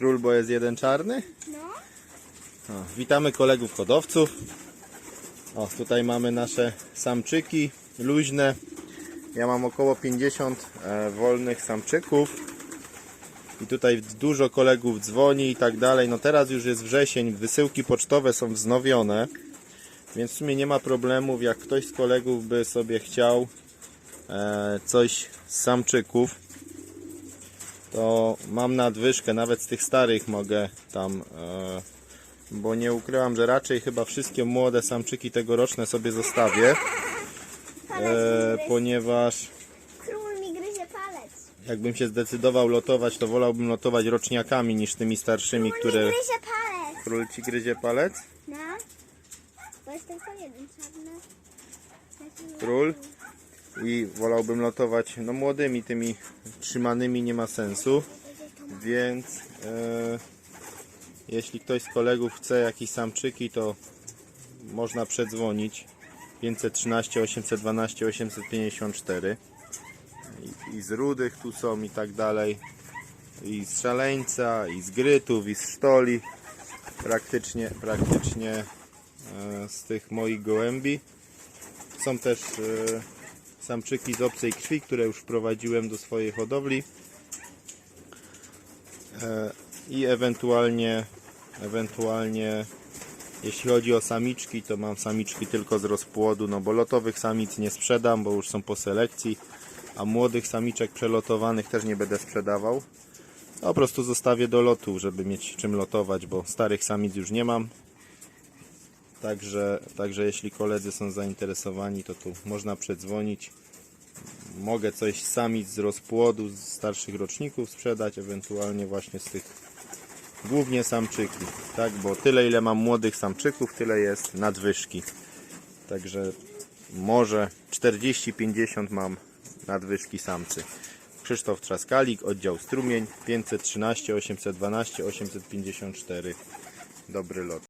Król, bo jest jeden czarny? No. O, witamy kolegów hodowców. O, tutaj mamy nasze samczyki luźne. Ja mam około 50 e, wolnych samczyków. I tutaj dużo kolegów dzwoni i tak dalej. No teraz już jest wrzesień, wysyłki pocztowe są wznowione. Więc w sumie nie ma problemów, jak ktoś z kolegów by sobie chciał e, coś z samczyków, to mam nadwyżkę, nawet z tych starych mogę tam, e, bo nie ukrywam, że raczej chyba wszystkie młode samczyki tegoroczne sobie zostawię, e, ponieważ jakbym się zdecydował lotować, to wolałbym lotować roczniakami niż tymi starszymi, Król które... Król ci gryzie palec? No. Bo jeden czarny. I wolałbym lotować, no młodymi tymi trzymanymi nie ma sensu, więc e, jeśli ktoś z kolegów chce jakieś samczyki, to można przedzwonić. 513 812 854 I, i z rudych tu są i tak dalej. I z szaleńca, i z grytów, i z sztoli praktycznie, praktycznie e, z tych moich gołębi. Są też e, samczyki z obcej krwi, które już wprowadziłem do swojej hodowli. E, I ewentualnie, ewentualnie jeśli chodzi o samiczki, to mam samiczki tylko z rozpłodu, no bo lotowych samic nie sprzedam, bo już są po selekcji, a młodych samiczek przelotowanych też nie będę sprzedawał. Po prostu zostawię do lotu, żeby mieć czym lotować, bo starych samic już nie mam. Także, także jeśli koledzy są zainteresowani, to tu można przedzwonić. Mogę coś samic z rozpłodu, z starszych roczników sprzedać, ewentualnie właśnie z tych głównie samczyki, tak? Bo tyle ile mam młodych samczyków, tyle jest nadwyżki. Także może 40-50 mam nadwyżki samcy. Krzysztof Trzaskalik, oddział Strumień 513 812 854. Dobry lot.